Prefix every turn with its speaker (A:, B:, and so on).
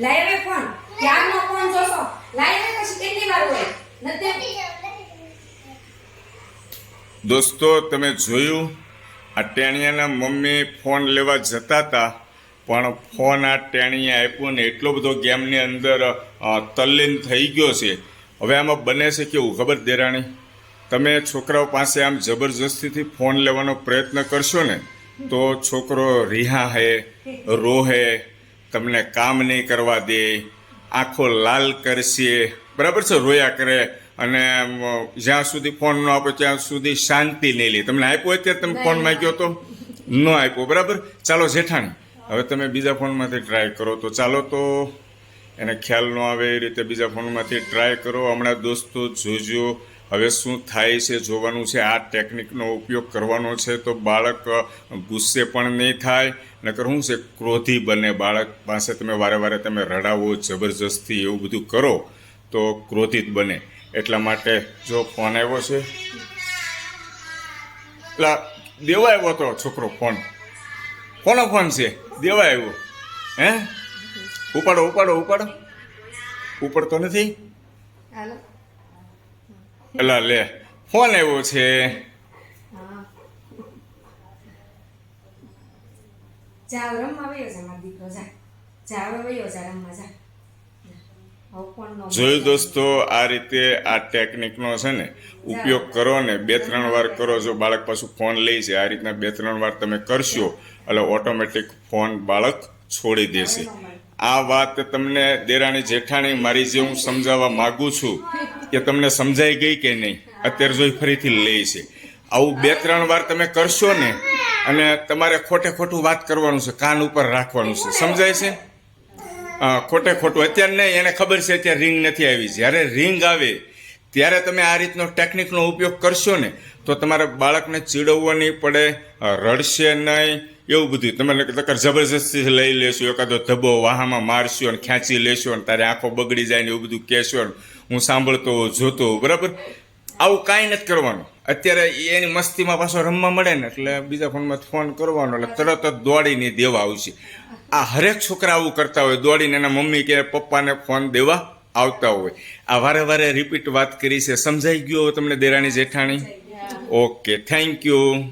A: લાય હવે ફોન. ક્યારનો ફોન જોશો. લાય હવે પછી કેટલી વાર હોય? નથી
B: દોસ્તો તમે જોયું? આ ટેણિયાના મમ્મી ફોન લેવા જતા હતા પણ ફોન આ ટેણીએ આપ્યો ને એટલો બધો ગેમની અંદર તલ્લીન થઈ ગયો છે. હવે આમાં બને છે કેવું ખબર દેરાણી? તમે છોકરાઓ પાસે આમ જબરજસ્તીથી ફોન લેવાનો પ્રયત્ન કરશો ને તો છોકરો રિહા હે રોહે તમને કામ નહીં કરવા દે આંખો લાલ કરશે. બરાબર છે રોયા કરે. અને જ્યાં સુધી ફોન ન આપો ત્યાં સુધી શાંતિ નહીં લે. તમને આપ્યો અત્યારે તમે ફોન માંગ્યો તો? ન આપ્યો બરાબર? ચાલો જેઠાણી હવે તમે બીજા ફોનમાંથી ટ્રાય કરો તો ચાલો તો. એને ખ્યાલ ન આવે એ રીતે બીજા ફોનમાંથી ટ્રાય કરો. હમણાં દોસ્તો જોજો. હવે શું થાય છે જોવાનું છે. આ ટેકનિકનો ઉપયોગ કરવાનો છે તો બાળક ગુસ્સે પણ નહીં થાય. નકર શું છે, ક્રોધી બને. બાળક પાસે તમે વારે વારે તમે રડાવો, જબરજસ્તી એવું બધું કરો તો ક્રોધિત બને. એટલા માટે જો ફોન આવ્યો છે. પેલા દેવા આવ્યો તો છોકરો ફોન કોનો ફોન છે? દેવા આવ્યો. હે? ઉપાડો ઉપાડો ઉપાડો. ઉપડતો નથી?
A: હાલો.
B: એલા લે ફોન આવ્યો છે
A: જાવ રમવા વયો જા મારો દીકરો જા. જા. વયો જા રમવા જા
B: જોયું દોસ્તો આ રીતે આ ટેકનિકનો છે ને ઉપયોગ કરો ને બે ત્રણ વાર કરો જો બાળક પાછું ફોન લે છે આ રીતના બે ત્રણ વાર તમે કરશો એટલે ઓટોમેટિક ફોન બાળક છોડી દેશે. આ વાત તમને દેરાણી જેઠાણી મારી જે હું સમજાવવા માગું છું. કે તમને સમજાઈ ગઈ કે નહીં? અત્યારે જોઈ ફરીથી લે છે. આવું બે ત્રણ વાર તમે કરશો ને, અને તમારે ખોટે ખોટું વાત કરવાનું છે, કાન ઉપર રાખવાનું છે. સમજાય છે? ખોટે ખોટું. અત્યારે નહીં, એને ખબર છે, અત્યારે રિંગ નથી આવી. જ્યારે રિંગ આવે ત્યારે તમે આ રીતનો ટેકનિકનો ઉપયોગ કરશો ને, તો તમારે બાળકને ચીડવવો નહીં પડે રડશે નહીં, એવું બધું તમે નકર જબરજસ્તી લઈ લેશો, એકાદો ધબ્બો વાહામાં મારશો અને ખેંચી લેશો અને તારી આંખો બગડી જાય ને એવું બધું કહેશો હું સાંભળતો જોતો બરાબર? આવું કાંઈ નથી કરવાનું. અત્યારે એની મસ્તીમાં પાછો રમવા મળે ને, એટલે બીજા ફોનમાં ફોન કરવાનો, એટલે તરત જ દોડીને દેવા આવશે. આ હરેક છોકરા આવું કરતા હોય, દોડીને એના મમ્મી કે પપ્પાને ફોન દેવા આવતા હોય. આ વારે વારે રિપીટ વાત કરી છે. સમજાઈ ગયો તમને દેરાણી જેઠાણી? Okay thank you